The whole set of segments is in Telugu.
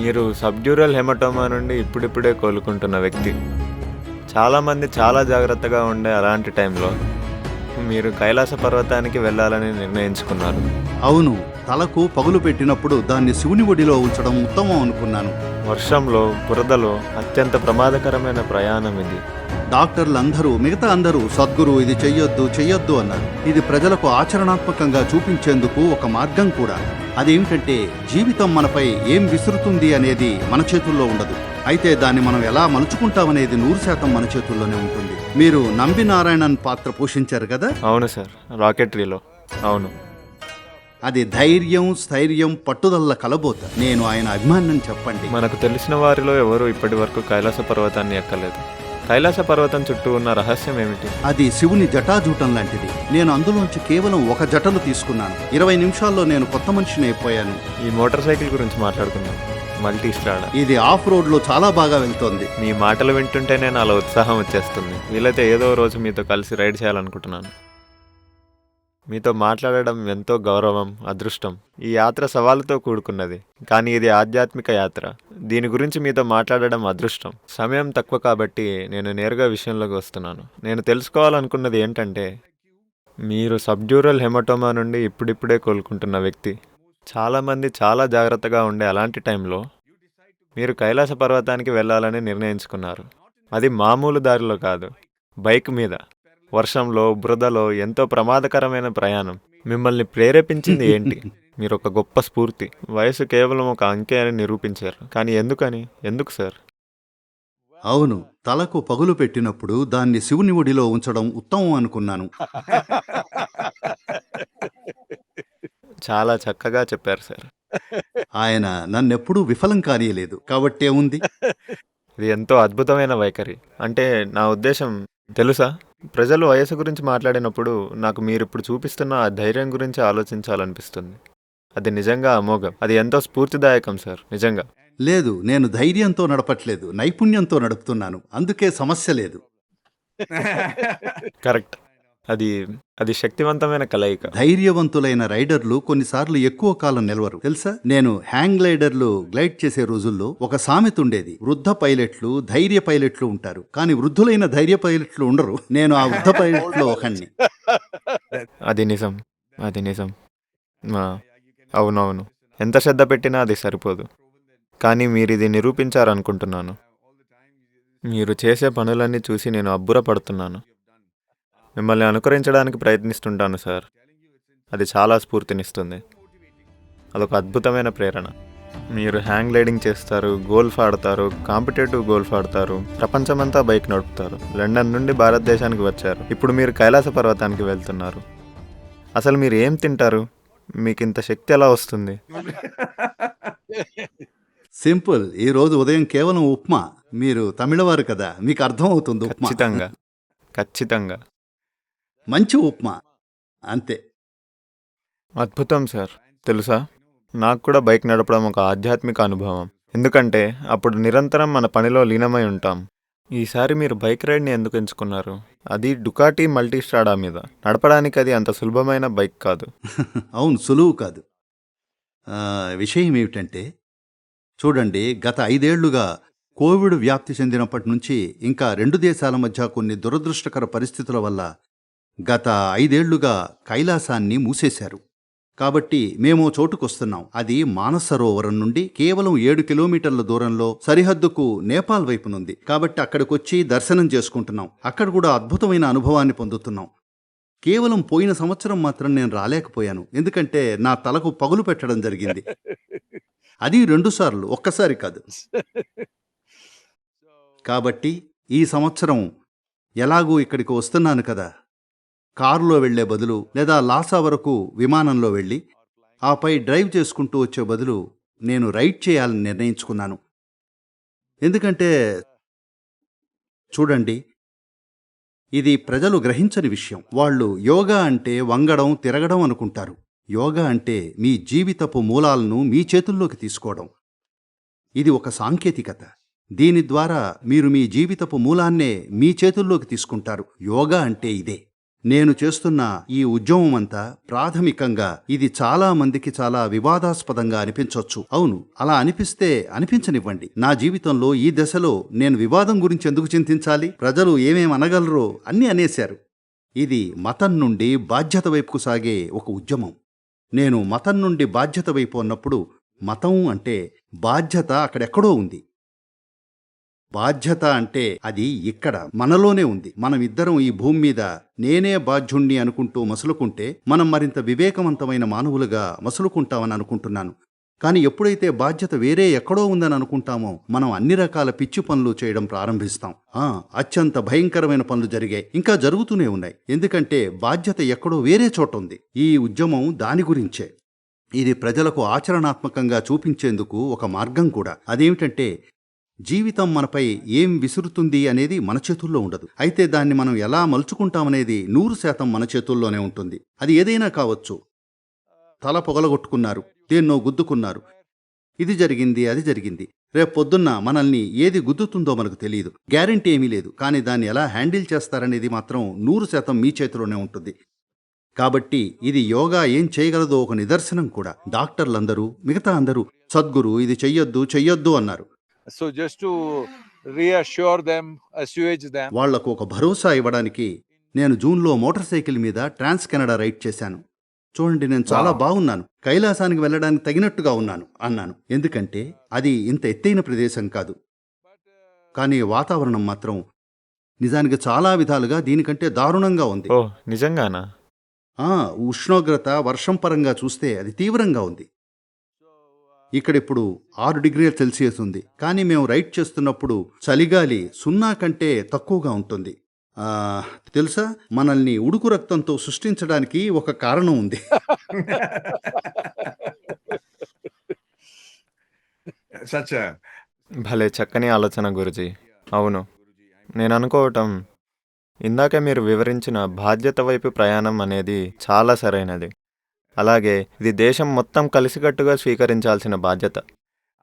మీరు సబ్డ్యూరల్ హెమటోమా నుండి ఇప్పుడిప్పుడే కోలుకుంటున్న వ్యక్తి. చాలామంది చాలా జాగ్రత్తగా ఉండే అలాంటి టైంలో మీరు కైలాస పర్వతానికి వెళ్ళాలని నిర్ణయించుకున్నారు. అవును తలకు పగులు పెట్టినప్పుడు దాన్ని శివుని ఒడిలో ఉంచడం ఉత్తమం అనుకున్నాను. వర్షంలో బురదలో అత్యంత ప్రమాదకరమైన ప్రయాణం ఇది. డాక్టర్లు అందరూ మిగతా అందరూ సద్గురు ఇది చెయ్యొద్దు చెయ్యొద్దు అన్నారు. ఇది ప్రజలకు ఆచరణాత్మకంగా చూపించేందుకు ఒక మార్గం కూడా. అదేమిటంటే జీవితం మనపై ఏం విసురుతుంది అనేది మన చేతుల్లో ఉండదు. అయితే దాన్ని మనం ఎలా మలుచుకుంటామనేది నూరు శాతం మన చేతుల్లోనే ఉంటుంది. మీరు నంబి నారాయణన్ పాత్ర పోషించారు కదా? అవును సార్ రాకెటరీలో అవును. అది ధైర్యం స్థైర్యం పట్టుదల కలబోత. నేను ఆయన అభిమానం చెప్పండి. మనకు తెలిసిన వారిలో ఎవరు ఇప్పటి వరకు కైలాస పర్వతాన్ని ఎక్కలేదు. కైలాస పర్వతం చుట్టూ ఉన్న రహస్యం ఏమిటి? అది శివుని జటాజూటం లాంటిది. నేను అందులోంచి కేవలం ఒక జటను తీసుకున్నాను. ఇరవై నిమిషాల్లో నేను కొత్త మనిషిని అయిపోయాను. ఈ మోటార్ సైకిల్ గురించి మాట్లాడుకుందాం. మల్టీ స్ట్రాడా ఇది ఆఫ్ రోడ్లో చాలా బాగా వెళ్తోంది. మీ మాటలు వింటుంటేనే నాలో ఉత్సాహం వచ్చేస్తుంది. వీలైతే ఏదో రోజు మీతో కలిసి రైడ్ చేయాలనుకుంటున్నాను. మీతో మాట్లాడడం ఎంతో గౌరవం అదృష్టం. ఈ యాత్ర సవాలుతో కూడుకున్నది. కానీ ఇది ఆధ్యాత్మిక యాత్ర. దీని గురించి మీతో మాట్లాడడం అదృష్టం. సమయం తక్కువ కాబట్టి నేను నేరుగా విషయంలోకి వస్తున్నాను. నేను తెలుసుకోవాలనుకున్నది ఏంటంటే మీరు సబ్డ్యూరల్ హెమటోమా నుండి ఇప్పుడిప్పుడే కోలుకుంటున్న వ్యక్తి. చాలామంది చాలా జాగ్రత్తగా ఉండే అలాంటి టైంలో మీరు కైలాస పర్వతానికి వెళ్ళాలని నిర్ణయించుకున్నారు. అది మామూలు దారిలో కాదు. బైక్ మీద. వర్షంలో బురదలో ఎంతో ప్రమాదకరమైన ప్రయాణం. మిమ్మల్ని ప్రేరేపించింది ఏంటి? మీరు ఒక గొప్ప స్ఫూర్తి. వయసు కేవలం ఒక అంకె అని నిరూపించారు. కానీ ఎందుకని? ఎందుకు సార్? అవును తలకు పగులు పెట్టినప్పుడు దాన్ని శివుని ఒడిలో ఉంచడం ఉత్తమం అనుకున్నాను. చాలా చక్కగా చెప్పారు సార్. ఆయన నన్నెప్పుడూ విఫలం కానీయలేదు. కాబట్టే ఉంది. ఇది ఎంతో అద్భుతమైన వైఖరి. అంటే నా ఉద్దేశం తెలుసా? ప్రజలు వయసు గురించి మాట్లాడినప్పుడు నాకు మీరు ఇప్పుడు చూపిస్తున్న ఆ ధైర్యం గురించి ఆలోచించాలనిపిస్తుంది. అది నిజంగా అమోఘం. అది ఎంతో స్ఫూర్తిదాయకం సార్. నిజంగా. లేదు నేను ధైర్యంతో నడపట్లేదు నైపుణ్యంతో నడుపుతున్నాను. అందుకే సమస్య లేదు. కరెక్ట్. అది అది శక్తివంతమైన కలయిక. ధైర్యవంతులైన రైడర్లు కొన్నిసార్లు ఎక్కువ కాలం నిలవరు. తెలుసా? నేను హ్యాంగ్ గ్లైడర్లు గ్లైడ్ చేసే రోజుల్లో ఒక సామెత ఉండేది. వృద్ధ పైలట్లు ధైర్య పైలట్లు ఉంటారు. కానీ వృద్ధులైన ధైర్య పైలట్లు ఉండరు. నేను ఆ వృద్ధ పైలట్లో ఒకణ్ణి. అది నిజం. అది నిజం. అవునవును. ఎంత శ్రద్ధ పెట్టినా అది సరిపోదు. కానీ మీరు ఇది నిరూపించారనుకుంటున్నాను. మీరు చేసే పనులన్నీ చూసి నేను అబ్బురపడుతున్నాను. మిమ్మల్ని అనుకరించడానికి ప్రయత్నిస్తుంటాను సార్. అది చాలా స్ఫూర్తినిస్తుంది. అదొక అద్భుతమైన ప్రేరణ. మీరు హ్యాంగ్ గ్లైడింగ్ చేస్తారు గోల్ఫ్ ఆడతారు కాంపిటేటివ్ గోల్ఫ్ ఆడతారు ప్రపంచమంతా బైక్ నడుపుతారు. లండన్ నుండి భారతదేశానికి వచ్చారు. ఇప్పుడు మీరు కైలాస పర్వతానికి వెళ్తున్నారు. అసలు మీరు ఏం తింటారు? మీకు ఇంత శక్తి ఎలా వస్తుంది? సింపుల్. ఈ రోజు ఉదయం కేవలం ఉప్మా. మీరు తమిళవారు కదా మీకు అర్థం అవుతుంది ఖచ్చితంగా. ఖచ్చితంగా. మంచి ఉప్మా. అంతే. అద్భుతం సార్. తెలుసా? నాకు కూడా బైక్ నడపడం ఒక ఆధ్యాత్మిక అనుభవం. ఎందుకంటే అప్పుడు నిరంతరం మన పనిలో లీనమై ఉంటాం. ఈసారి మీరు బైక్ రైడ్ని ఎందుకు ఎంచుకున్నారు? అది డుకాటీ మల్టీ స్ట్రాడా మీద. నడపడానికి అది అంత సులభమైన బైక్ కాదు. అవును సులువు కాదు. విషయం ఏమిటంటే చూడండి గత ఐదేళ్ళుగా కోవిడ్ వ్యాప్తి చెందినప్పటి నుంచి ఇంకా రెండు దేశాల మధ్య కొన్ని దురదృష్టకర పరిస్థితుల వల్ల గత ఐదేళ్ళుగా కైలాసాన్ని మూసేశారు. కాబట్టి మేము చోటుకొస్తున్నాం. అది మానసరోవరం నుండి కేవలం ఏడు కిలోమీటర్ల దూరంలో సరిహద్దుకు నేపాల్ వైపునుంది. కాబట్టి అక్కడికొచ్చి దర్శనం చేసుకుంటున్నాం. అక్కడ కూడా అద్భుతమైన అనుభవాన్ని పొందుతున్నాం. కేవలం పోయిన సంవత్సరం మాత్రం నేను రాలేకపోయాను. ఎందుకంటే నా తలకు పగులు పెట్టడం జరిగింది. అది రెండుసార్లు ఒక్కసారి కాదు. కాబట్టి ఈ సంవత్సరం ఎలాగూ ఇక్కడికి వస్తున్నాను కదా. కారులో వెళ్ళే బదులు లేదా లాసా వరకు విమానంలో వెళ్ళి ఆపై డ్రైవ్ చేసుకుంటూ వచ్చే బదులు నేను రైడ్ చేయాలని నిర్ణయించుకున్నాను. ఎందుకంటే చూడండి ఇది ప్రజలు గ్రహించని విషయం. వాళ్ళు యోగా అంటే వంగడం తిరగడం అనుకుంటారు. యోగా అంటే మీ జీవితపు మూలాలను మీ చేతుల్లోకి తీసుకోవడం. ఇది ఒక సాంకేతికత. దీని ద్వారా మీరు మీ జీవితపు మూలాన్నే మీ చేతుల్లోకి తీసుకుంటారు. యోగా అంటే ఇదే. నేను చేస్తున్న ఈ ఉద్యమం అంతా ప్రాథమికంగా ఇది చాలా మందికి చాలా వివాదాస్పదంగా అనిపించవచ్చు అవును అలా అనిపిస్తే అనిపించనివ్వండి. నా జీవితంలో ఈ దశలో నేను వివాదం గురించి ఎందుకు చింతించాలి? ప్రజలు ఏమేం అనగలరో అన్నీ అనేశారు. ఇది మతం నుండి బాధ్యత వైపుకు సాగే ఒక ఉద్యమం. నేను మతం నుండి బాధ్యత వైపు అన్నప్పుడు మతం అంటే బాధ్యత అక్కడెక్కడో ఉంది. బాధ్యత అంటే అది ఇక్కడ మనలోనే ఉంది. మనం ఇద్దరం ఈ భూమి మీద నేనే బాధ్యుణ్ణి అనుకుంటూ మసులుకుంటే మనం మరింత వివేకవంతమైన మానవులుగా మసులుకుంటామని అనుకుంటున్నాను. కానీ ఎప్పుడైతే బాధ్యత వేరే ఎక్కడో ఉందని అనుకుంటామో మనం అన్ని రకాల పిచ్చి పనులు చేయడం ప్రారంభిస్తాం. ఆ అత్యంత భయంకరమైన పనులు జరిగాయి. ఇంకా జరుగుతూనే ఉన్నాయి. ఎందుకంటే బాధ్యత ఎక్కడో వేరే చోట ఉంది. ఈ ఉద్యమం దాని గురించే. ఇది ప్రజలకు ఆచరణాత్మకంగా చూపించేందుకు ఒక మార్గం కూడా. అదేమిటంటే జీవితం మనపై ఏం విసురుతుంది అనేది మన చేతుల్లో ఉండదు. అయితే దాన్ని మనం ఎలా మలుచుకుంటామనేది నూరు శాతం మన చేతుల్లోనే ఉంటుంది. అది ఏదైనా కావచ్చు. తల పొగలగొట్టుకున్నారు. దేన్నో గుద్దుకున్నారు. ఇది జరిగింది అది జరిగింది. రేపు పొద్దున్న మనల్ని ఏది గుద్దుతుందో మనకు తెలియదు గ్యారంటీ ఏమీ లేదు. కానీ దాన్ని ఎలా హ్యాండిల్ చేస్తారనేది మాత్రం నూరు శాతం మీ చేతిలోనే ఉంటుంది. కాబట్టి ఇది యోగా ఏం చేయగలదో ఒక నిదర్శనం కూడా. డాక్టర్లందరూ మిగతా అందరూ సద్గురు ఇది చెయ్యొద్దు చెయ్యొద్దు అన్నారు. Just to reassure them, assuage them, వాళ్ళకు ఒక భరోసా ఇవ్వడానికి నేను జూన్లో మోటార్ సైకిల్ మీద ట్రాన్స్ కెనడా రైడ్ చేశాను. చూడండి నేను చాలా. బాగున్నాను. కైలాసానికి వెళ్ళడానికి తగినట్టుగా ఉన్నాను అన్నాను. ఎందుకంటే అది ఇంత ఎత్తైన ప్రదేశం కాదు. కానీ వాతావరణం మాత్రం నిజానికి చాలా విధాలుగా దీనికంటే దారుణంగా ఉంది. ఓ నిజంగానా? ఆ ఉష్ణోగ్రత వర్షం పరంగా చూస్తే అది తీవ్రంగా ఉంది. ఇక్కడ ఇప్పుడు ఆరు డిగ్రీల సెల్సియస్ ఉంది. కానీ మేము రైడ్ చేస్తున్నప్పుడు చలిగాలి సున్నా కంటే తక్కువగా ఉంటుంది. ఆ, తెలుసా? మనల్ని ఉడుకు రక్తంతో సృష్టించడానికి ఒక కారణం ఉంది. భలే చక్కని ఆలోచన గురుజీ. అవును. నేను అనుకోవటం ఇందాక మీరు వివరించిన బాధ్యత వైపు ప్రయాణం అనేది చాలా సరైనది. అలాగే ఇది దేశం మొత్తం కలిసికట్టుగా స్వీకరించాల్సిన బాధ్యత.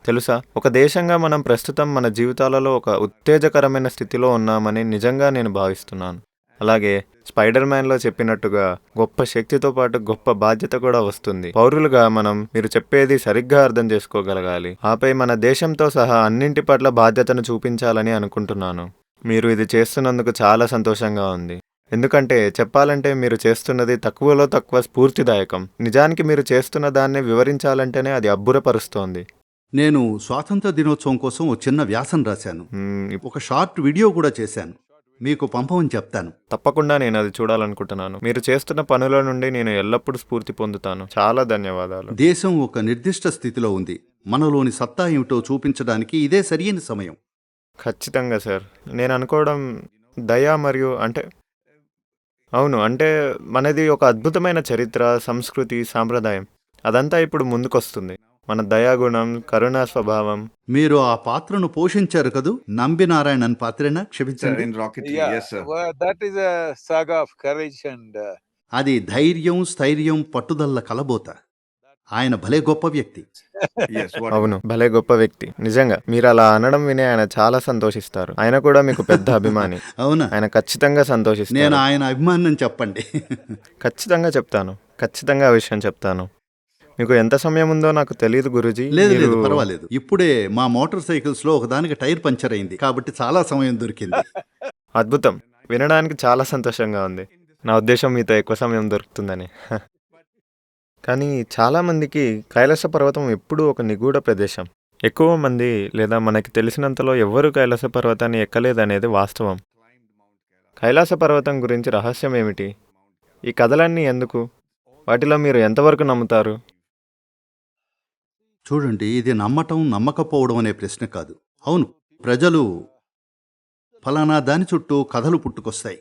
తెలుసా? ఒక దేశంగా మనం ప్రస్తుతం మన జీవితాలలో ఒక ఉత్తేజకరమైన స్థితిలో ఉన్నామని నిజంగా నేను భావిస్తున్నాను. అలాగే స్పైడర్ మ్యాన్లో చెప్పినట్టుగా గొప్ప శక్తితో పాటు గొప్ప బాధ్యత కూడా వస్తుంది. పౌరులుగా మనం మీరు చెప్పేది సరిగ్గా అర్థం చేసుకోగలగాలి. ఆపై మన దేశంతో సహా అన్నింటి పట్ల బాధ్యతను చూపించాలని అనుకుంటున్నాను. మీరు ఇది చేస్తున్నందుకు చాలా సంతోషంగా ఉంది. ఎందుకంటే చెప్పాలంటే మీరు చేస్తున్నది తక్కువలో తక్కువ స్ఫూర్తిదాయకం. నిజానికి మీరు చేస్తున్న దాన్ని వివరించాలంటేనే అది అబ్బురపరుస్తోంది. నేను స్వాతంత్ర దినోత్సవం కోసం ఒక చిన్న వ్యాసం రాశాను. ఒక షార్ట్ వీడియో కూడా చేశాను. మీకు పంపమని చెప్తాను. తప్పకుండా నేను అది చూడాలనుకుంటున్నాను. మీరు చేస్తున్న పనుల నుండి నేను ఎల్లప్పుడూ స్ఫూర్తి పొందుతాను. చాలా ధన్యవాదాలు. దేశం ఒక నిర్దిష్ట స్థితిలో ఉంది. మనలోని సత్తా ఏమిటో చూపించడానికి ఇదే సరియైన సమయం. ఖచ్చితంగా సార్. నేను అనుకోవడం దయ మరియు అంటే అవును అంటే మనది ఒక అద్భుతమైన చరిత్ర సంస్కృతి సాంప్రదాయం. అదంతా ఇప్పుడు ముందుకొస్తుంది. మన దయాగుణం కరుణా స్వభావం. మీరు ఆ పాత్రను పోషించారు కదూ? నంబి నారాయణన్ పాత్రేనా? క్షమించండి. A saga of courage and uh, అది ధైర్యం స్థైర్యం పట్టుదల్ల కలబోత. ఆయన భలే గొప్ప వ్యక్తి. అవును భలే గొప్ప వ్యక్తి. నిజంగా మీరు అలా అనడం విని ఆయన చాలా సంతోషిస్తారు. ఆయన కూడా మీకు పెద్ద అభిమాని. అవునా? ఆయన ఖచ్చితంగా నేను సంతోషిస్తారు ఆయన అభిమానం చెప్పండి. ఖచ్చితంగా చెప్తాను. ఖచ్చితంగా ఆ విషయం చెప్తాను. మీకు ఎంత సమయం ఉందో నాకు తెలియదు గురుజీ. లేదు లేదు పర్వాలేదు. ఇప్పుడే మా మోటార్ సైకిల్స్లో ఒకదానికి టైర్ పంచర్ అయింది. కాబట్టి చాలా సమయం దొరికింది. అద్భుతం. వినడానికి చాలా సంతోషంగా ఉంది. నా ఉద్దేశం మీతో ఎక్కువ సమయం దొరుకుతుందని. కానీ చాలామందికి కైలాస పర్వతం ఎప్పుడూ ఒక నిగూఢ ప్రదేశం. ఎక్కువ మంది లేదా మనకి తెలిసినంతలో ఎవ్వరూ కైలాస పర్వతాన్ని ఎక్కలేదనేది వాస్తవం. కైలాస పర్వతం గురించి రహస్యం ఏమిటి? ఈ కథలన్నీ ఎందుకు? వాటిలో మీరు ఎంతవరకు నమ్ముతారు? చూడండి ఇది నమ్మటం నమ్మకపోవడం అనే ప్రశ్న కాదు. అవును ప్రజలు ఫలానా దాని చుట్టూ కథలు పుట్టుకొస్తాయి.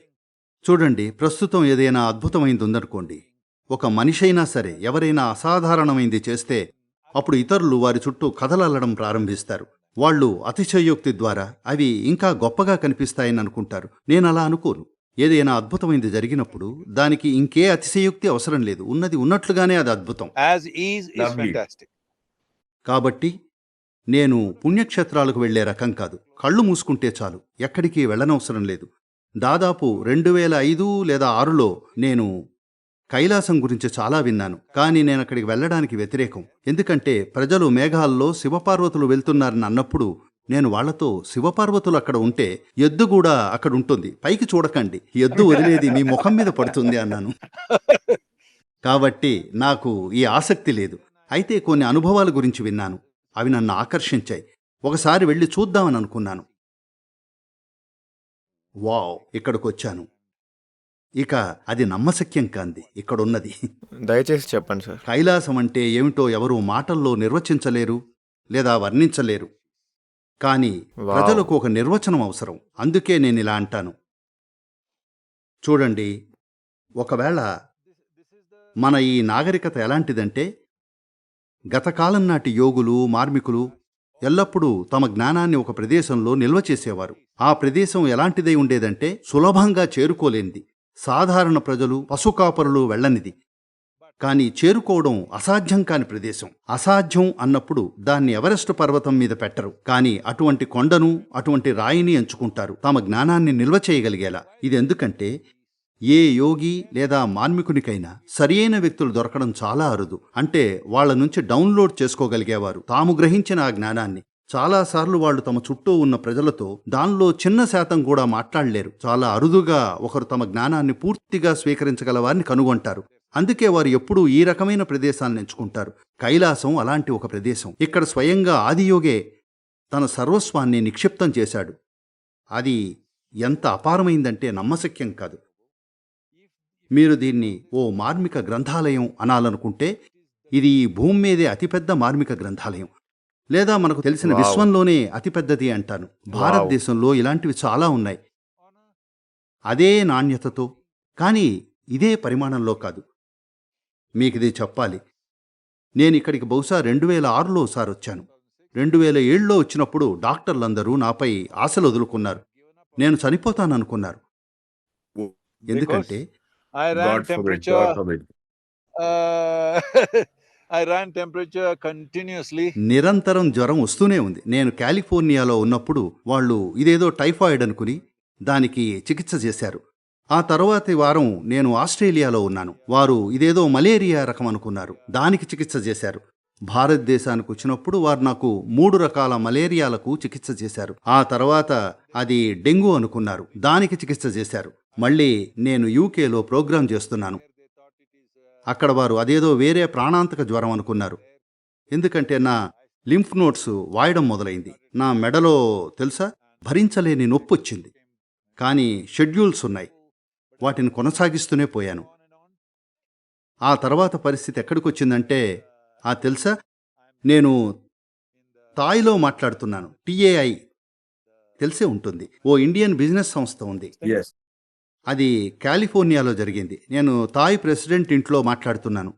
చూడండి ప్రస్తుతం ఏదైనా అద్భుతమైంది ఉందనుకోండి. ఒక మనిషి అయినా సరే ఎవరైనా అసాధారణమైంది చేస్తే అప్పుడు ఇతరులు వారి చుట్టూ కథలల్లడం ప్రారంభిస్తారు. వాళ్ళు అతిశయోక్తి ద్వారా అవి ఇంకా గొప్పగా కనిపిస్తాయని అనుకుంటారు. నేను అలా అనుకోను. ఏదైనా అద్భుతమైంది జరిగినప్పుడు దానికి ఇంకే అతిశయోక్తి అవసరం లేదు. ఉన్నది ఉన్నట్లుగానే అది అద్భుతం. As is is Lovely. fantastic. కాబట్టి నేను పుణ్యక్షేత్రాలకు వెళ్ళే రకం కాదు. కళ్ళు మూసుకుంటే చాలు. ఎక్కడికి వెళ్ళనవసరం లేదు. దాదాపు రెండు వేల ఐదు లేదా ఆరులో నేను కైలాసం గురించి చాలా విన్నాను కానీ నేను అక్కడికి వెళ్ళడానికి వ్యతిరేకం. ఎందుకంటే ప్రజలు మేఘాల్లో శివపార్వతులు వెళ్తున్నారని అన్నప్పుడు నేను వాళ్ళతో శివపార్వతులు అక్కడ ఉంటే ఎద్దు కూడా అక్కడ ఉంటుంది పైకి చూడకండి ఎద్దు వదిలేది మీ ముఖం మీద పడుతుంది అన్నాను. కాబట్టి నాకు ఈ ఆసక్తి లేదు. అయితే కొన్ని అనుభవాల గురించి విన్నాను. అవి నన్ను ఆకర్షించాయి. ఒకసారి వెళ్ళి చూద్దామని అనుకున్నాను. వావ్! ఇక్కడికొచ్చాను. ఇక అది నమ్మశక్యం కాంది. ఇక్కడున్నది. దయచేసి చెప్పండి సార్. కైలాసం అంటే ఏమిటో ఎవరూ మాటల్లో నిర్వచించలేరు లేదా వర్ణించలేరు. కానీ. ప్రజలకు ఒక నిర్వచనం అవసరం. అందుకే నేను ఇలా అంటాను. చూడండి. ఒకవేళ మన ఈ నాగరికత ఎలాంటిదంటే గతకాలం నాటి యోగులు మార్మికులు ఎల్లప్పుడూ తమ జ్ఞానాన్ని ఒక ప్రదేశంలో నిల్వ చేసేవారు. ఆ ప్రదేశం ఎలాంటిదై ఉండేదంటే సులభంగా చేరుకోలేనిది. సాధారణ ప్రజలు పశుకాపరులు వెళ్ళనిది. కానీ చేరుకోవడం అసాధ్యం కాని ప్రదేశం. అసాధ్యం అన్నప్పుడు దాన్ని ఎవరెస్ట్ పర్వతం మీద పెట్టరు. కానీ అటువంటి కొండను అటువంటి రాయిని ఎంచుకుంటారు. తమ జ్ఞానాన్ని నిల్వ చేయగలిగేలా. ఇది ఎందుకంటే ఏ యోగి లేదా మార్మికునికైనా సరియైన వ్యక్తులు దొరకడం చాలా అరుదు. అంటే వాళ్ళ నుంచి డౌన్లోడ్ చేసుకోగలిగేవారు. తాము గ్రహించిన ఆ జ్ఞానాన్ని. చాలాసార్లు వాళ్ళు తమ చుట్టూ ఉన్న ప్రజలతో దానిలో చిన్న శాతం కూడా మాట్లాడలేరు. చాలా అరుదుగా ఒకరు తమ జ్ఞానాన్ని పూర్తిగా స్వీకరించగల వారిని కనుగొంటారు. అందుకే వారు ఎప్పుడూ ఈ రకమైన ప్రదేశాలను ఎంచుకుంటారు. కైలాసం అలాంటి ఒక ప్రదేశం. ఇక్కడ స్వయంగా ఆదియోగే తన సర్వస్వాన్ని నిక్షిప్తం చేశాడు. అది ఎంత అపారమైందంటే నమ్మశక్యం కాదు. మీరు దీన్ని ఓ మార్మిక గ్రంథాలయం అనాలనుకుంటే ఇది ఈ భూమి మీదే అతిపెద్ద మార్మిక గ్రంథాలయం. లేదా మనకు తెలిసిన. విశ్వంలోనే అతిపెద్దది అంటాను. భారతదేశంలో ఇలాంటివి చాలా ఉన్నాయి. అదే నాణ్యతతో కానీ ఇదే పరిమాణంలో కాదు. మీకిది చెప్పాలి. నేను ఇక్కడికి బహుశా రెండు వేల ఆరులో ఒకసారి వచ్చాను. రెండు వేల ఏడులో వచ్చినప్పుడు డాక్టర్లందరూ నాపై ఆశలు వదులుకున్నారు. నేను చనిపోతాననుకున్నారు. ఎందుకంటే ఐ ran టెంపరేచర్ కంటిన్యూస్లీ నిరంతరం జ్వరం వస్తూనే ఉంది. నేను కాలిఫోర్నియాలో ఉన్నప్పుడు వాళ్ళు ఇదేదో టైఫాయిడ్ అనుకుని దానికి చికిత్స చేశారు. ఆ తర్వాతి వారం నేను ఆస్ట్రేలియాలో ఉన్నాను. వారు ఇదేదో మలేరియా రకం అనుకున్నారు. దానికి చికిత్స చేశారు. భారతదేశానికి వచ్చినప్పుడు వారు నాకు మూడు రకాల మలేరియాలకు చికిత్స చేశారు. ఆ తర్వాత అది డెంగ్యూ అనుకున్నారు. దానికి చికిత్స చేశారు. మళ్ళీ నేను యూకేలో ప్రోగ్రాం చేస్తున్నాను. అక్కడ వారు అదేదో వేరే ప్రాణాంతక జ్వరం అనుకున్నారు. ఎందుకంటే నా లింఫ్ నోట్స్ వాయడం మొదలైంది. నా మెడలో తెలుసా? భరించలేని నొప్పొచ్చింది. కానీ షెడ్యూల్స్ ఉన్నాయి. వాటిని కొనసాగిస్తూనే పోయాను. ఆ తర్వాత పరిస్థితి ఎక్కడికి వచ్చిందంటే ఆ తెలుసా? నేను తాయిలో మాట్లాడుతున్నాను. టిఏఐ తెలిసే ఉంటుంది. ఓ ఇండియన్ బిజినెస్ సంస్థ ఉంది. అది కాలిఫోర్నియాలో జరిగింది. నేను తాయ్ ప్రెసిడెంట్ ఇంట్లో మాట్లాడుతున్నాను.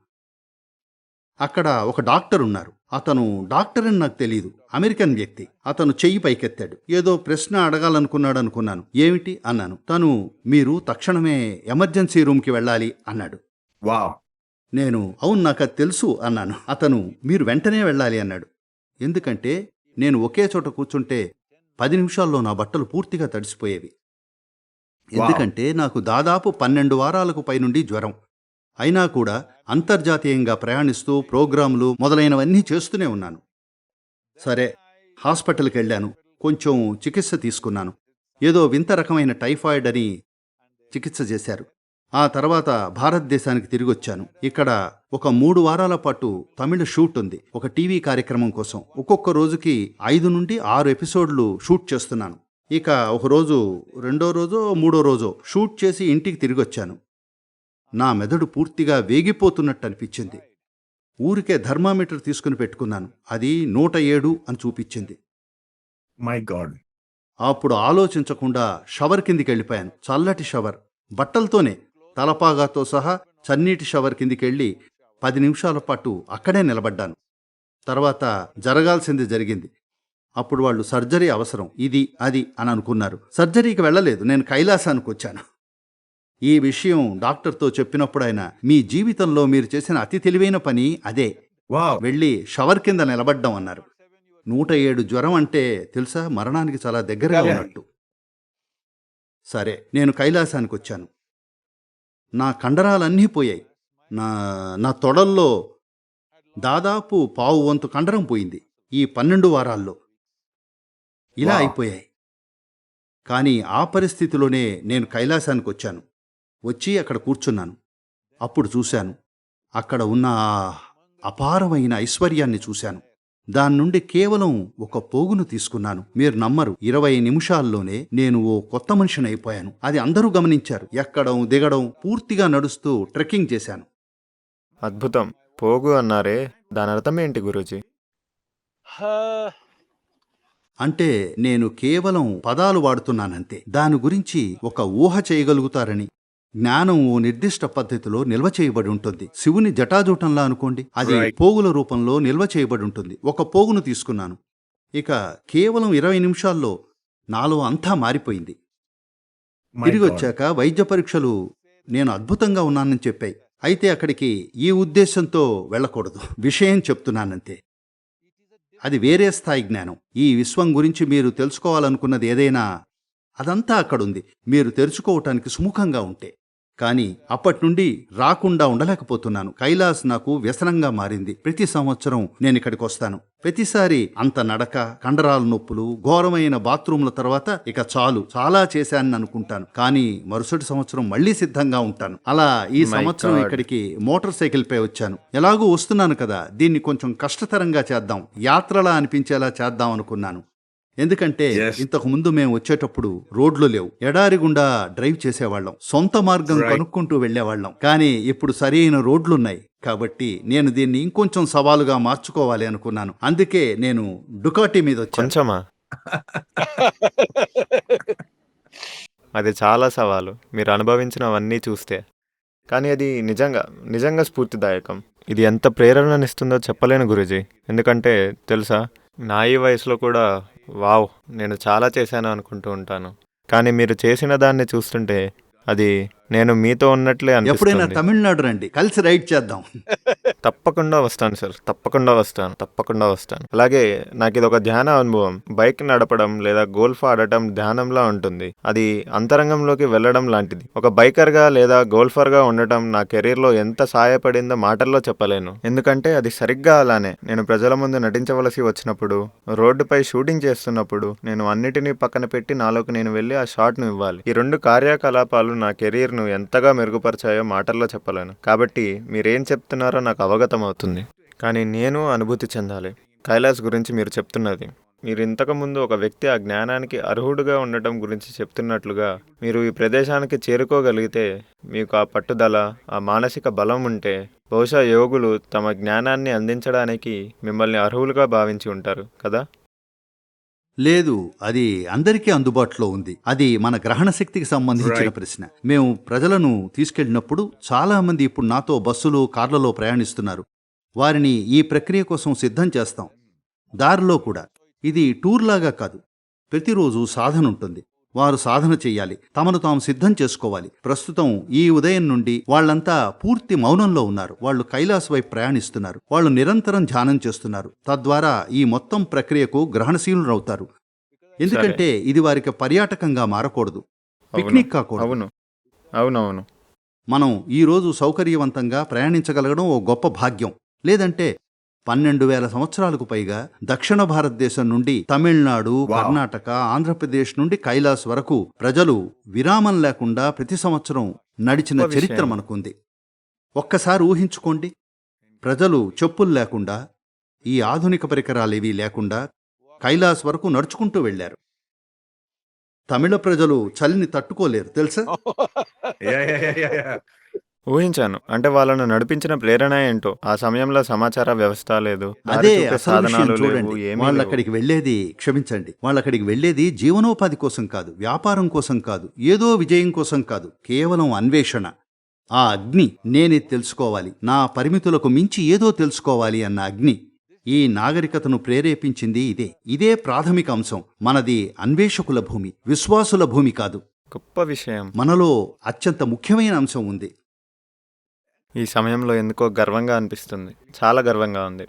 అక్కడ ఒక డాక్టర్ ఉన్నారు. అతను డాక్టర్ అని నాకు తెలియదు అమెరికన్ వ్యక్తి. అతను చెయ్యి పైకెత్తాడు. ఏదో ప్రశ్న అడగాలనుకున్నాడు అనుకున్నాను ఏమిటి? అన్నాను. తను మీరు తక్షణమే ఎమర్జెన్సీ రూమ్కి వెళ్ళాలి అన్నాడు. Wow. నేను అవును నాకు అది తెలుసు అన్నాను. అతను మీరు వెంటనే వెళ్ళాలి అన్నాడు. ఎందుకంటే నేను ఒకే చోట కూర్చుంటే పది నిమిషాల్లో నా బట్టలు పూర్తిగా తడిసిపోయేవి. ఎందుకంటే నాకు దాదాపు పన్నెండు వారాలకు పైనుండి జ్వరం. అయినా కూడా అంతర్జాతీయంగా ప్రయాణిస్తూ ప్రోగ్రాంలు మొదలైనవన్నీ చేస్తూనే ఉన్నాను. సరే హాస్పిటల్కి వెళ్ళాను కొంచెం చికిత్స తీసుకున్నాను. ఏదో వింత రకమైన టైఫాయిడ్ అని చికిత్స చేశారు. ఆ తర్వాత భారతదేశానికి తిరిగి వచ్చాను ఇక్కడ ఒక మూడు వారాల పాటు తమిళ షూట్ ఉంది. ఒక టీవీ కార్యక్రమం కోసం ఒక్కొక్క రోజుకి ఐదు నుండి ఆరు ఎపిసోడ్లు షూట్ చేస్తున్నాను. ఇక ఒక రోజు రెండో రోజో మూడో రోజో షూట్ చేసి ఇంటికి తిరిగి వచ్చాను నా మెదడు పూర్తిగా వేగిపోతున్నట్టు అనిపించింది. ఊరికే థర్మామీటర్ తీసుకుని పెట్టుకున్నాను. అది నూట ఏడు అని చూపించింది. My God. అప్పుడు ఆలోచించకుండా షవర్ కిందికి వెళ్ళిపోయాను. చల్లటి షవర్. బట్టలతోనే తలపాగాతో సహా చన్నీటి షవర్ కిందికి వెళ్ళి పది నిమిషాల పాటు అక్కడే నిలబడ్డాను. తర్వాత జరగాల్సింది జరిగింది. అప్పుడు వాళ్ళు సర్జరీ అవసరం. ఇది అది అని అనుకున్నారు. సర్జరీకి వెళ్ళలేదు. నేను కైలాసానికి వచ్చాను. ఈ విషయం డాక్టర్తో చెప్పినప్పుడు ఆయన మీ జీవితంలో మీరు చేసిన అతి తెలివైన పని అదే. Wow. వెళ్ళి షవర్ కింద నిలబడ్డం అన్నారు. నూట ఏడు జ్వరం అంటే తెలుసా? మరణానికి చాలా దగ్గరగా. ఉన్నట్టు. సరే నేను కైలాసానికి వచ్చాను. నా కండరాలన్నీ పోయాయి. నా నా తొడల్లో దాదాపు పావు వంతు కండరం పోయింది. ఈ పన్నెండు వారాల్లో. ఇలా. అయిపోయాయి. కానీ ఆ పరిస్థితిలోనే నేను కైలాసానికి వచ్చాను వచ్చి అక్కడ కూర్చున్నాను. అప్పుడు చూశాను. అక్కడ ఉన్న ఆ అపారమైన ఐశ్వర్యాన్ని చూశాను. దాని నుండి కేవలం ఒక పోగును తీసుకున్నాను. మీరు నమ్మరు. ఇరవై నిమిషాల్లోనే నేను ఓ కొత్త మనిషిని అయిపోయాను. అది అందరూ గమనించారు. ఎక్కడం దిగడం పూర్తిగా నడుస్తూ ట్రెక్కింగ్ చేశాను. అద్భుతం. పోగు అన్నారే. దాని అర్థం ఏంటి గురూజీ? అంటే నేను కేవలం పదాలు వాడుతున్నానంతే. దాని గురించి ఒక ఊహ చేయగలుగుతారని. జ్ఞానం ఓ నిర్దిష్ట పద్ధతిలో నిల్వ చేయబడి ఉంటుంది. శివుని జటాజూటంలా అనుకోండి. అది. పోగుల రూపంలో నిల్వ చేయబడి ఉంటుంది. ఒక పోగును తీసుకున్నాను. ఇక కేవలం ఇరవై నిమిషాల్లో నాలో అంతా మారిపోయింది. తిరిగి. వచ్చాక వైద్య పరీక్షలు నేను అద్భుతంగా ఉన్నానని చెప్పాయి. అయితే అక్కడికి ఈ ఉద్దేశంతో వెళ్ళకూడదు. విషయం చెప్తున్నానంతే. అది వేరే స్థాయి జ్ఞానం. ఈ విశ్వం గురించి మీరు తెలుసుకోవాలనుకున్నది ఏదైనా అదంతా అక్కడుంది. మీరు తెరుచుకోవటానికి సుముఖంగా ఉంటే. కానీ అప్పటి నుండి రాకుండా ఉండలేకపోతున్నాను. కైలాస్ నాకు వ్యసనంగా మారింది. ప్రతి సంవత్సరం నేను ఇక్కడికి వస్తాను. ప్రతిసారి అంత నడక కండరాల నొప్పులు ఘోరమైన బాత్రూంల తర్వాత ఇక చాలు. చాలా చేశానని అనుకుంటాను. కానీ మరుసటి సంవత్సరం మళ్ళీ సిద్ధంగా ఉంటాను. అలా ఈ సంవత్సరం. ఇక్కడికి మోటార్ సైకిల్ పై వచ్చాను. ఎలాగూ వస్తున్నాను కదా దీన్ని కొంచెం కష్టతరంగా చేద్దాం. యాత్రలా అనిపించేలా చేద్దాం అనుకున్నాను. ఎందుకంటే. ఇంతకు ముందు మేము వచ్చేటప్పుడు రోడ్లు లేవు. ఎడారి గుండా డ్రైవ్ చేసేవాళ్ళం. సొంత మార్గం. కనుక్కుంటూ వెళ్ళేవాళ్ళం. కానీ ఇప్పుడు సరైన రోడ్లున్నాయి. కాబట్టి నేను దీన్ని ఇంకొంచెం సవాలుగా మార్చుకోవాలి అనుకున్నాను. అందుకే నేను డుకాటి మీద వచ్చాను. కొంచెమా? అది చాలా సవాలు. మీరు అనుభవించినవన్నీ చూస్తే. కానీ అది నిజంగా నిజంగా స్ఫూర్తిదాయకం. ఇది ఎంత ప్రేరణనిస్తుందో చెప్పలేను గురుజీ. ఎందుకంటే తెలుసా నా ఈ వయసులో కూడా వావ్ నేను చాలా చేశాను అనుకుంటూ ఉంటాను. కానీ మీరు చేసిన దాన్ని చూస్తుంటే అది నేను మీతో ఉన్నట్లే ఎప్పుడైనా తమిళనాడు రండి కలిసి రైడ్ చేద్దాం. తప్పకుండా వస్తాను సార్ తప్పకుండా వస్తాను తప్పకుండా వస్తాను. అలాగే నాకు ఇది ఒక ధ్యాన అనుభవం. బైక్ నడపడం లేదా గోల్ఫ్ ఆడటం ధ్యానంలా ఉంటుంది. అది అంతరంగంలోకి వెళ్ళడం లాంటిది. ఒక బైకర్గా లేదా గోల్ఫర్గా ఉండటం నా కెరీర్లో ఎంత సహాయపడిందో మాటల్లో చెప్పలేను. ఎందుకంటే అది సరిగ్గా అలానే. నేను ప్రజల ముందు నటించవలసి వచ్చినప్పుడు రోడ్డుపై షూటింగ్ చేస్తున్నప్పుడు నేను అన్నిటినీ పక్కన పెట్టి నాలోకి నేను వెళ్ళి ఆ షాట్ను ఇవ్వాలి. ఈ రెండు కార్యకలాపాలు నా కెరీర్ను ఎంతగా మెరుగుపరిచాయో మాటల్లో చెప్పలేను. కాబట్టి మీరేం చెప్తున్నారో నాకు అవగతం అవుతుంది. కానీ నేను అనుభూతి చెందాలి. కైలాస్ గురించి మీరు చెప్తున్నది. మీరు ఇంతకుముందు ఒక వ్యక్తి ఆ జ్ఞానానికి అర్హుడుగా ఉండటం గురించి చెప్తున్నట్లుగా మీరు ఈ ప్రదేశానికి చేరుకోగలిగితే మీకు ఆ పట్టుదల ఆ మానసిక బలం ఉంటే బహుశా యోగులు తమ జ్ఞానాన్ని అందించడానికి మిమ్మల్ని అర్హులుగా భావించి ఉంటారు కదా? లేదు అది అందరికీ అందుబాటులో ఉంది. అది మన గ్రహణ శక్తికి సంబంధించిన. ప్రశ్న. మేము ప్రజలను తీసుకెళ్ళినప్పుడు చాలా మంది ఇప్పుడు నాతో బస్సులు కార్లలో ప్రయాణిస్తున్నారు. వారిని ఈ ప్రక్రియ కోసం సిద్ధం చేస్తాం. దారిలో కూడా. ఇది టూర్ లాగా కాదు. ప్రతిరోజు సాధన ఉంటుంది. వారు సాధన చెయ్యాలి తమను తాము సిద్ధం చేసుకోవాలి. ప్రస్తుతం ఈ ఉదయం నుండి వాళ్ళంతా పూర్తి మౌనంలో ఉన్నారు. వాళ్ళు కైలాస్ వైపు ప్రయాణిస్తున్నారు. వాళ్ళు నిరంతరం ధ్యానం చేస్తున్నారు. తద్వారా ఈ మొత్తం ప్రక్రియకు గ్రహణశీలురవుతారు. ఎందుకంటే ఇది వారికి పర్యాటకంగా మారకూడదు. పిక్నిక్ కాకూడదు. అవును. అవునవును. మనం ఈ రోజు సౌకర్యవంతంగా ప్రయాణించగలగడం ఓ గొప్ప భాగ్యం. లేదంటే పన్నెండు వేల సంవత్సరాలకు పైగా దక్షిణ భారతదేశం నుండి తమిళనాడు. కర్ణాటక ఆంధ్రప్రదేశ్ నుండి కైలాస్ వరకు ప్రజలు విరామం లేకుండా ప్రతి సంవత్సరం నడిచిన చరిత్ర. మనకుంది. ఒక్కసారి ఊహించుకోండి. ప్రజలు చెప్పులు లేకుండా ఈ ఆధునిక పరికరాలేవీ లేకుండా కైలాస్ వరకు నడుచుకుంటూ వెళ్ళారు తమిళ ప్రజలు చలిని తట్టుకోలేరు తెలుసా? ఊహించాను. అంటే వాళ్ళను నడిపించిన ప్రేరణ ఏంటో? ఆ సమయంలో సమాచార వ్యవస్థ లేదు. అదే సాధనాలు లేవు వాళ్ళు. అక్కడికి వెళ్ళేది క్షమించండి. వాళ్ళు అక్కడికి వెళ్ళేది జీవనోపాధి కోసం కాదు వ్యాపారం కోసం కాదు ఏదో విజయం కోసం కాదు కేవలం అన్వేషణ. ఆ అగ్ని నేనే తెలుసుకోవాలి నా పరిమితులకు మించి ఏదో తెలుసుకోవాలి అన్న అగ్ని. ఈ నాగరికతను ప్రేరేపించింది ఇదే. ఇదే ప్రాథమిక అంశం. మనది అన్వేషకుల భూమి విశ్వాసుల భూమి కాదు. గొప్ప విషయం. మనలో అత్యంత ముఖ్యమైన అంశం ఉంది. ఈ సమయంలో ఎందుకో గర్వంగా అనిపిస్తుంది. చాలా గర్వంగా ఉంది.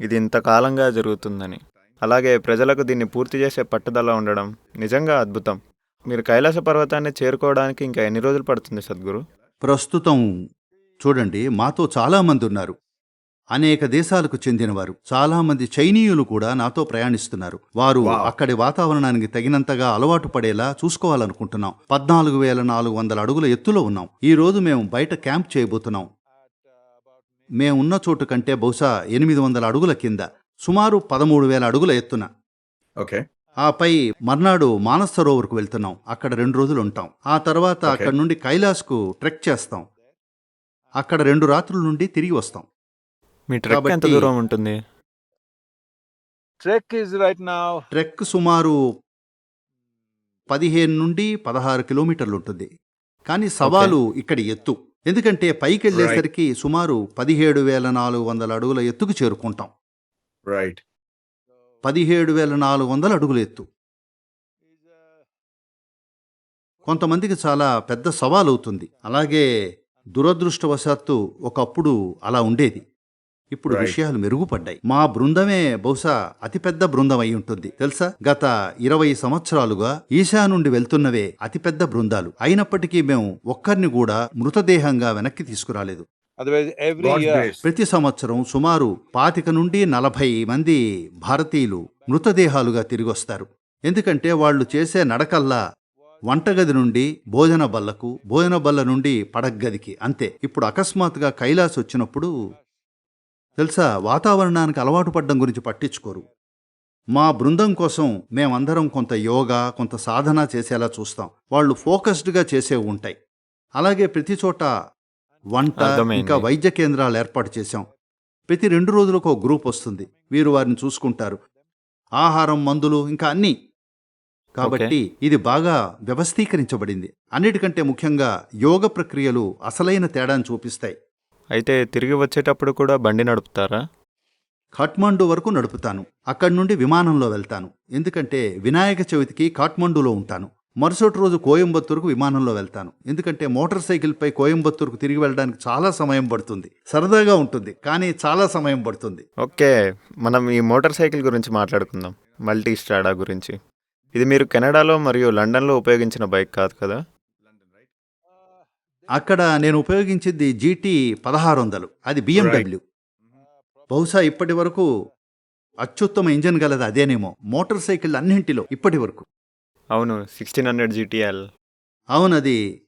ఇది ఇంతకాలంగా జరుగుతుందని. అలాగే ప్రజలకు దీన్ని పూర్తి చేసే పట్టుదల ఉండడం నిజంగా అద్భుతం. మీరు కైలాస పర్వతాన్ని చేరుకోవడానికి ఇంకా ఎన్ని రోజులు పడుతుంది సద్గురు? ప్రస్తుతం చూడండి మాతో చాలామంది ఉన్నారు. అనేక దేశాలకు చెందినవారు. చాలామంది చైనీయులు కూడా నాతో ప్రయాణిస్తున్నారు. వారు. అక్కడి వాతావరణానికి తగినంతగా అలవాటు పడేలా చూసుకోవాలనుకుంటున్నాం. పద్నాలుగు వేల నాలుగు వందల అడుగుల ఎత్తులో ఉన్నాం. ఈ రోజు మేము బయట క్యాంప్ చేయబోతున్నాం. మేము ఉన్న చోటు కంటే బహుశా ఎనిమిది వందల అడుగుల కింద సుమారు పదమూడు వేల అడుగుల ఎత్తున. ఓకే. ఆపై మర్నాడు మానస్ సరోవర్కు వెళ్తున్నాం. అక్కడ రెండు రోజులు ఉంటాం. ఆ తర్వాత. అక్కడ నుండి కైలాస్కు ట్రెక్ చేస్తాం. అక్కడ రెండు రాత్రుల నుండి తిరిగి వస్తాం. మీ ట్రెక్ ఎంత కాబట్టి- దూరం ఉంటుంది? Trek is right now trek సుమారు పదిహేను నుండి పదహారు కిలోమీటర్లు ఉంటుంది. కానీ సవాలు ఇక్కడి ఎత్తు. ఎందుకంటే పైకి వెళ్ళేసరికి సుమారు పదిహేడు వేల నాలుగు వందల అడుగుల ఎత్తుకు చేరుకుంటాం. రైట్ పదిహేడు వేల నాలుగు వందల అడుగుల ఎత్తు. కొంతమందికి చాలా పెద్ద సవాల్ అవుతుంది అలాగే దురదృష్టవశాత్తు ఒకప్పుడు అలా ఉండేది. ఇప్పుడు. విషయాలు మెరుగుపడ్డాయి. మా బృందమే బహుశా అతిపెద్ద బృందం అయి ఉంటుంది. తెలుసా? గత ఇరవై సంవత్సరాలుగా ఈశా నుండి వెళ్తున్నవే అతిపెద్ద బృందాలు. అయినప్పటికీ మేము ఒక్కరిని కూడా మృతదేహంగా వెనక్కి తీసుకురాలేదు. ప్రతి సంవత్సరం సుమారు పాతిక నుండి నలభై మంది భారతీయులు మృతదేహాలుగా తిరిగొస్తారు ఎందుకంటే వాళ్ళు చేసే నడకల్లా వంటగది నుండి భోజన బల్లకు భోజన బల్ల నుండి పడగ్గదికి అంతే. ఇప్పుడు అకస్మాత్తుగా కైలాస్ వచ్చినప్పుడు తెలుసా? వాతావరణానికి అలవాటు పడ్డం గురించి పట్టించుకోరు. మా బృందం కోసం మేమందరం కొంత యోగా కొంత సాధన చేసేలా చూస్తాం. వాళ్ళు ఫోకస్డ్గా చేసేవి ఉంటాయి. అలాగే ప్రతి చోట వంట. ఇంకా వైద్య కేంద్రాలు ఏర్పాటు చేశాం. ప్రతి రెండు రోజులకు ఒక గ్రూప్ వస్తుంది. వీరు వారిని చూసుకుంటారు. ఆహారం మందులు ఇంకా అన్నీ. కాబట్టి ఇది బాగా వ్యవస్థీకరించబడింది. అన్నిటికంటే ముఖ్యంగా యోగ ప్రక్రియలు అసలైన తేడాను చూపిస్తాయి. అయితే తిరిగి వచ్చేటప్పుడు కూడా బండి నడుపుతారా? ఖాట్మండు వరకు నడుపుతాను. అక్కడి నుండి విమానంలో వెళ్తాను. ఎందుకంటే వినాయక చవితికి కాఠ్మండూలో ఉంటాను. మరుసటి రోజు కోయంబత్తూరుకు విమానంలో వెళ్తాను. ఎందుకంటే మోటార్ సైకిల్పై కోయంబత్తూరుకు తిరిగి వెళ్ళడానికి చాలా సమయం పడుతుంది. సరదాగా ఉంటుంది కానీ చాలా సమయం పడుతుంది. ఓకే మనం ఈ మోటార్ సైకిల్ గురించి మాట్లాడుకుందాం. మల్టీ స్ట్రాడా గురించి. ఇది మీరు కెనడాలో మరియు లండన్లో ఉపయోగించిన బైక్ కాదు కదా? అక్కడ నేను ఉపయోగించింది జీటీ పదహారు వందలు అది బిఎండబ్ల్యూ బహుశా ఇప్పటి వరకు అత్యుత్తమ ఇంజన్ గలది అదేనేమో. మోటార్ సైకిల్ అన్నింటిలో ఇప్పటి వరకు. అవును సిక్స్టీన్ హండ్రెడ్ జీటీఎల్ అవునది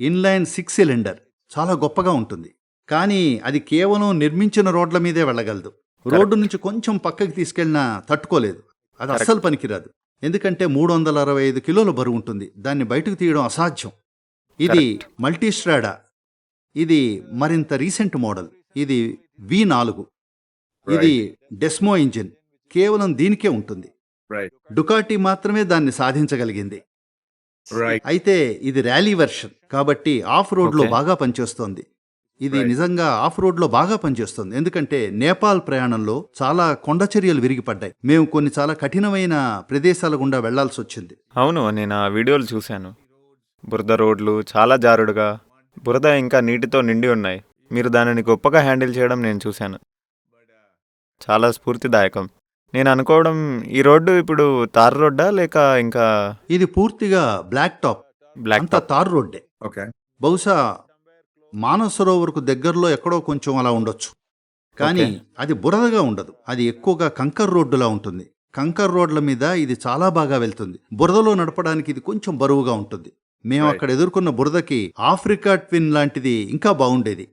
ఇన్లైన్ సిక్స్ సిలిండర్. చాలా గొప్పగా ఉంటుంది. కానీ అది కేవలం నిర్మించిన రోడ్ల మీదే వెళ్ళగలదు. రోడ్డు నుంచి కొంచెం పక్కకి తీసుకెళ్ళినా తట్టుకోలేదు. అది. అస్సలు పనికిరాదు. ఎందుకంటే మూడు వందల అరవై ఐదు కిలోల బరువు ఉంటుంది. దాన్ని బయటకు తీయడం అసాధ్యం. ఇది మల్టీస్ట్రాడా ఇది మరింత రీసెంట్ మోడల్. ఇది వి నాలుగు. ఇది డెస్మో ఇంజిన్. కేవలం దీనికే ఉంటుంది. రైట్ డుకాటి మాత్రమే దాన్ని సాధించగలిగింది. రైట్ అయితే ఇది ర్యాలీ వెర్షన్. కాబట్టి ఆఫ్ రోడ్లో. బాగా పనిచేస్తోంది. ఇది. నిజంగా ఆఫ్ రోడ్లో బాగా పనిచేస్తుంది. ఎందుకంటే నేపాల్ ప్రయాణంలో చాలా కొండ చర్యలు విరిగిపడ్డాయి. మేము కొన్ని చాలా కఠినమైన ప్రదేశాల గుండా వెళ్ళాల్సి వచ్చింది అవును నేను ఆ వీడియోలు చూశాను. బురద రోడ్లు చాలా జారుడుగా బురద ఇంకా నీటితో నిండి ఉన్నాయి. మీరు దానిని గొప్పగా హ్యాండిల్ చేయడం నేను చూశాను. చాలా స్ఫూర్తిదాయకం. నేను అనుకోవడం ఈ రోడ్డు ఇప్పుడు తార్ రోడ్డా లేక ఇంకా ఇది పూర్తిగా బ్లాక్ టాప్. బ్లాక్ అంతా టాప్. తార్ రోడ్డే. ఓకే. బహుశా మానస సరోవరకు దగ్గరలో ఎక్కడో కొంచెం అలా ఉండొచ్చు. కానీ. అది బురదగా ఉండదు. అది ఎక్కువగా కంకర్ రోడ్డులా ఉంటుంది. కంకర్ రోడ్ల మీద ఇది చాలా బాగా వెళ్తుంది. బురదలో నడపడానికి ఇది కొంచెం బరువుగా ఉంటుంది. మేము. అక్కడ ఎదుర్కొన్న బురదకి ఆఫ్రికా ట్విన్ లాంటిది ఇంకా బాగుండేది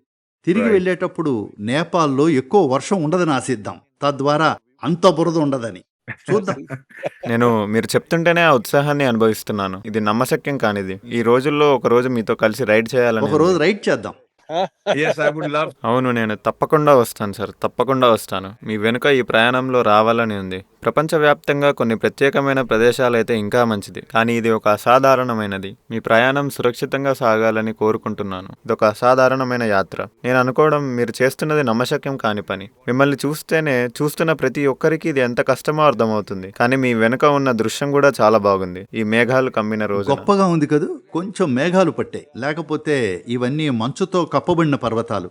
తిరిగి. వెళ్ళేటప్పుడు నేపాల్లో ఎక్కువ వర్షం ఉండదని ఆశిద్దాం తద్వారా అంత బురద ఉండదని చూద్దాం నేను మీరు చెప్తుంటేనే ఆ ఉత్సాహాన్ని అనుభవిస్తున్నాను ఇది నమ్మశక్యం కానిది ఈ రోజుల్లో ఒక రోజు మీతో కలిసి రైడ్ చేయాలని ఒక రోజు. రైడ్ చేద్దాం ఎస్ ఐ వుడ్ లవ్ అవును నేను తప్పకుండా వస్తాను సార్. తప్పకుండా వస్తాను. మీ వెనుక ఈ ప్రయాణంలో రావాలని ఉంది. ప్రపంచవ్యాప్తంగా కొన్ని ప్రత్యేకమైన ప్రదేశాలైతే ఇంకా మంచిది. కానీ ఇది ఒక అసాధారణమైనది. మీ ప్రయాణం సురక్షితంగా సాగాలని కోరుకుంటున్నాను. ఇదొక అసాధారణమైన యాత్ర. నేను అనుకోవడం మీరు చేస్తున్నది నమ్మశక్యం కాని పని. మిమ్మల్ని చూస్తేనే చూస్తున్న ప్రతి ఒక్కరికి ఇది ఎంత కష్టమో అర్థమవుతుంది. కానీ మీ వెనుక ఉన్న దృశ్యం కూడా చాలా బాగుంది. ఈ మేఘాలు కమ్మిన రోజు గొప్పగా ఉంది కదూ? కొంచెం మేఘాలు పట్టాయి లేకపోతే ఇవన్నీ మంచుతో కప్పబడిన పర్వతాలు.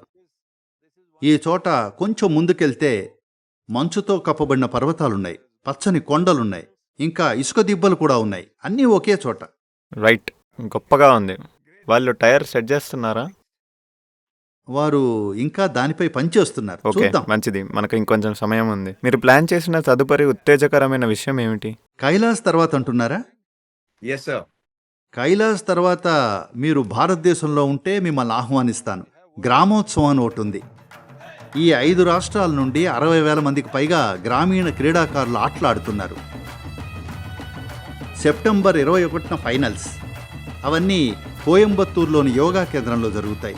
ఈ చోట కొంచెం ముందుకెళ్తే మంచుతో కప్పబడిన పర్వతాలున్నాయి. పచ్చని కొండలున్నాయి. ఇంకా ఇసుక దిబ్బలు కూడా ఉన్నాయి. అన్నీ ఒకే చోట. రైట్. గొప్పగా ఉంది. వాళ్ళు టైర్ సెట్ చేస్తున్నారా? వారు ఇంకా దానిపై పనిచేస్తున్నారు ఓకే చూద్దాం. మంచిది. మనకు ఇంకొంచెం సమయం ఉంది. మీరు ప్లాన్ చేసిన తదుపరి ఉత్తేజకరమైన విషయం ఏమిటి? కైలాస్ తర్వాత అంటున్నారా? Yes, sir. కైలాస్ తర్వాత మీరు భారతదేశంలో ఉంటే మిమ్మల్ని ఆహ్వానిస్తాను. గ్రామోత్సవం అని ఒకటి ఉంది. ఈ ఐదు రాష్ట్రాల నుండి అరవై వేల మందికి పైగా గ్రామీణ క్రీడాకారులు ఆటలాడుతున్నారు. సెప్టెంబర్ ఇరవై ఒకటిన ఫైనల్స్. అవన్నీ కోయంబత్తూరులోని యోగా కేంద్రంలో జరుగుతాయి.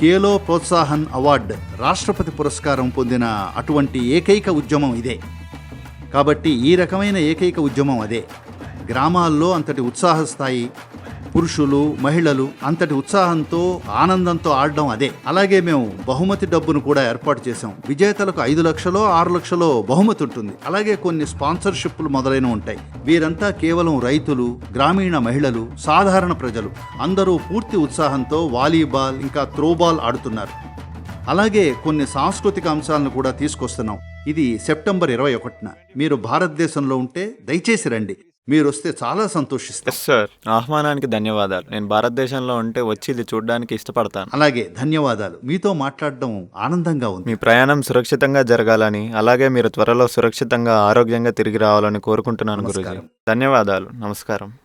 ఖేలో ప్రోత్సాహన్ అవార్డ్ రాష్ట్రపతి పురస్కారం పొందిన అటువంటి ఏకైక ఉద్యమం ఇదే. కాబట్టి ఈ రకమైన ఏకైక ఉద్యమం అదే. గ్రామాల్లో అంతటి ఉత్సాహ స్థాయి పురుషులు మహిళలు అంతటి ఉత్సాహంతో ఆనందంతో ఆడడం అదే. అలాగే మేము బహుమతి డబ్బును కూడా ఏర్పాటు చేశాం. విజేతలకు ఐదు లక్షలో ఆరు లక్షలో బహుమతి ఉంటుంది. అలాగే కొన్ని స్పాన్సర్షిప్లు మొదలైన ఉంటాయి. వీరంతా కేవలం రైతులు గ్రామీణ మహిళలు సాధారణ ప్రజలు. అందరూ పూర్తి ఉత్సాహంతో వాలీబాల్ ఇంకా త్రోబాల్ ఆడుతున్నారు. అలాగే కొన్ని సాంస్కృతిక అంశాలను కూడా తీసుకొస్తున్నాం. ఇది సెప్టెంబర్ ఇరవై ఒకటిన. మీరు భారతదేశంలో ఉంటే దయచేసి రండి. మీరు వస్తే చాలా సంతోషిస్తాం. ఎస్ సార్ ఆహ్వానానికి ధన్యవాదాలు. నేను భారతదేశంలో ఉంటే వచ్చి ఇది చూడడానికి ఇష్టపడతాను. అలాగే ధన్యవాదాలు. మీతో మాట్లాడడం ఆనందంగా ఉంది. మీ ప్రయాణం సురక్షితంగా జరగాలని అలాగే మీరు త్వరలో సురక్షితంగా ఆరోగ్యంగా తిరిగి రావాలని కోరుకుంటున్నాను నమస్కారం. ధన్యవాదాలు. నమస్కారం.